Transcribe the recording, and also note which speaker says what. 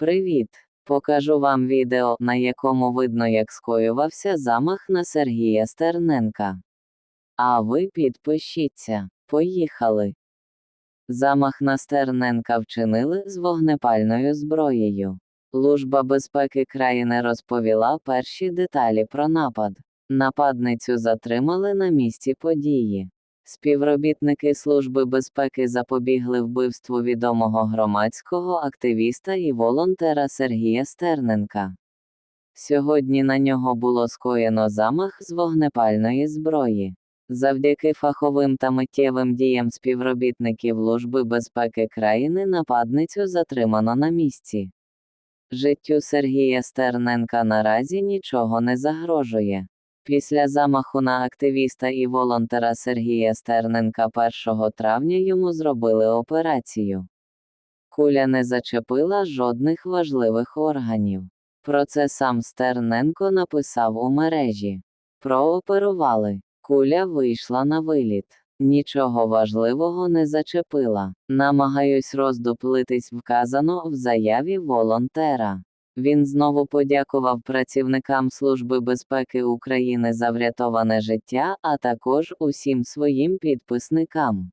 Speaker 1: Привіт! Покажу вам відео, на якому видно, як скоювався замах на Сергія Стерненка. А ви підпишіться. Поїхали. Замах на Стерненка вчинили з вогнепальною зброєю. Служба безпеки країни розповіла перші деталі про напад. Нападницю затримали на місці події. Співробітники Служби безпеки запобігли вбивству відомого громадського активіста і волонтера Сергія Стерненка. Сьогодні на нього було скоєно замах з вогнепальної зброї. Завдяки фаховим та миттєвим діям співробітників Служби безпеки країни нападницю затримано на місці. Життю Сергія Стерненка наразі нічого не загрожує. Після замаху на активіста і волонтера Сергія Стерненка 1 травня йому зробили операцію. Куля не зачепила жодних важливих органів. Про це сам Стерненко написав у мережі. Прооперували. Куля вийшла на виліт. Нічого важливого не зачепила. Намагаюсь роздуплитись вказано в заяві волонтера. Він знову подякував працівникам Служби безпеки України за врятоване життя, а також усім своїм підписникам.